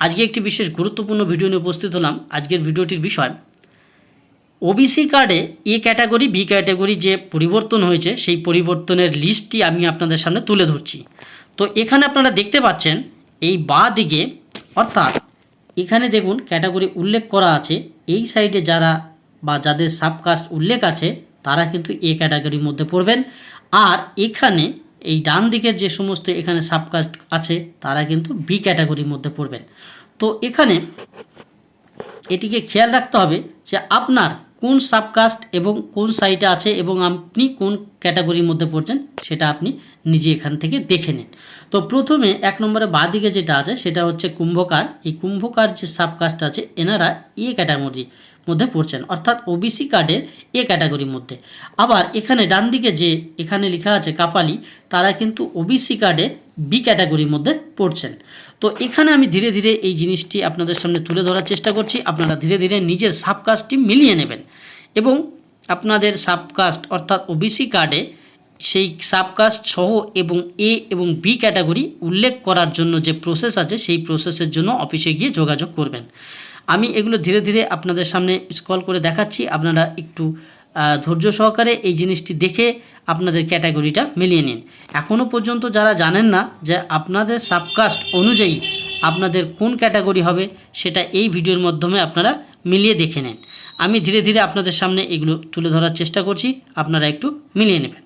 আজকে একটি বিশেষ গুরুত্বপূর্ণ ভিডিও নিয়ে উপস্থিত হলাম। আজকের ভিডিওটির বিষয় ওবিসি কার্ডে এ ক্যাটাগরি বি ক্যাটাগরি যে পরিবর্তন হয়েছে, সেই পরিবর্তনের লিস্টটি আমি আপনাদের সামনে তুলে ধরছি। তো এখানে আপনারা দেখতে পাচ্ছেন, এই বা দিকে, অর্থাৎ এখানে দেখুন ক্যাটাগরি উল্লেখ করা আছে। এই সাইডে যারা বা যাদের সাবকাস্ট উল্লেখ আছে, তারা কিন্তু এ ক্যাটাগরির মধ্যে পড়বেন। আর এখানে এই ডান দিকের যে সমস্ত এখানে সাবকাস্ট আছে, তারা কিন্তু বি ক্যাটাগরির মধ্যে পড়বেন। তো এখানে এটিকে খেয়াল রাখতে হবে যে আপনার কোন সাবকাস্ট এবং কোন সাইটে আছে এবং আপনি কোন ক্যাটাগরির মধ্যে পড়ছেন, সেটা আপনি নিজে এখান থেকে দেখে নিন। তো প্রথমে এক নম্বরে বাঁদিকে যেটা আছে, সেটা হচ্ছে কুম্ভকার। এই কুম্ভকার যে সাবকাস্ট আছে, এনারা এ ক্যাটাগরির মধ্যে পড়ছেন, অর্থাৎ ওবিসি কার্ডের এ ক্যাটাগরির মধ্যে। আবার এখানে ডান দিকে যে এখানে লেখা আছে কাপালি, তারা কিন্তু ওবিসি কার্ডে বি ক্যাটাগরির মধ্যে পড়ছেন। তো এখানে আমি ধীরে ধীরে এই জিনিসটি আপনাদের সামনে তুলে ধরার চেষ্টা করছি। আপনারা ধীরে ধীরে নিজের সাবকাস্টটি মিলিয়ে নেবেন এবং আপনাদের সাবকাস্ট অর্থাৎ ওবিসি কার্ডে সেই সাবকাস্ট সহ এবং এ এবং বি ক্যাটাগরি উল্লেখ করার জন্য যে প্রসেস আছে, সেই প্রসেসের জন্য অফিসে গিয়ে যোগাযোগ করবেন। আমি এগুলো ধীরে ধীরে আপনাদের সামনে স্কল করে দেখাচ্ছি। আপনারা একটু ধৈর্য সহকারে এই জিনিসটি দেখে আপনাদের ক্যাটাগরিটা মিলিয়ে নিন। এখনও পর্যন্ত যারা জানেন না যে আপনাদের সাবকাস্ট অনুযায়ী আপনাদের কোন ক্যাটাগরি হবে, সেটা এই ভিডিওর মাধ্যমে আপনারা মিলিয়ে দেখে নেন। আমি ধীরে ধীরে আপনাদের সামনে এগুলো তুলে ধরার চেষ্টা করছি। আপনারা একটু মিলিয়ে নেবেন।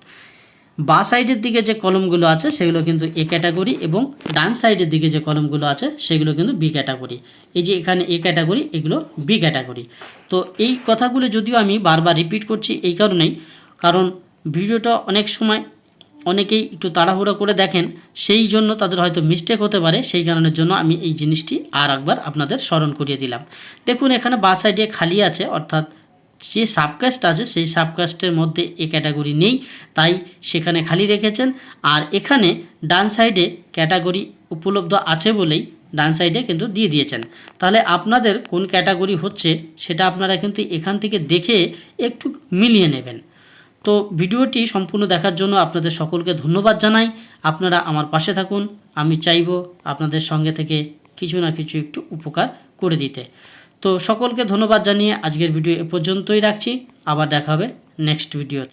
বা সাইডের দিকে যে কলমগুলো আছে, সেগুলো কিন্তু এ ক্যাটাগরি এবং ডান সাইডের দিকে যে কলমগুলো আছে, সেগুলো কিন্তু বি ক্যাটাগরি। এই যে এখানে এ ক্যাটাগরি, এগুলো বি ক্যাটাগরি। তো এই কথাগুলো যদিও আমি বারবার রিপিট করছি এই কারণেই, কারণ ভিডিওটা অনেক সময় অনেকেই একটু তাড়াহুড়ো করে দেখেন, সেই জন্য তাদের হয়তো মিস্টেক হতে পারে, সেই কারণের জন্য আমি এই জিনিসটি আর একবার আপনাদের স্মরণ করিয়ে দিলাম। দেখুন, এখানে বা সাইডে খালি আছে, অর্থাৎ যে সাবকাস্ট আছে, সেই সাবকাস্টের মধ্যে এ ক্যাটাগরি নেই, তাই সেখানে খালি রেখেছেন। আর এখানে ডান সাইডে ক্যাটাগরি উপলব্ধ আছে বলেই ডান সাইডে কিন্তু দিয়ে দিয়েছেন। তাহলে আপনাদের কোন ক্যাটাগরি হচ্ছে, সেটা আপনারা কিন্তু এখান থেকে দেখে একটু মিলিয়ে নেবেন। তো ভিডিওটি সম্পূর্ণ দেখার জন্য আপনাদের সকলকে ধন্যবাদ জানাই। আপনারা আমার পাশে থাকুন। আমি চাইব আপনাদের সঙ্গে থেকে কিছু না কিছু একটু উপকার করে দিতে। তো সকলকে ধন্যবাদ জানিয়ে আজকের ভিডিও এ পর্যন্তই রাখছি। আবার দেখা হবে নেক্সট ভিডিওতে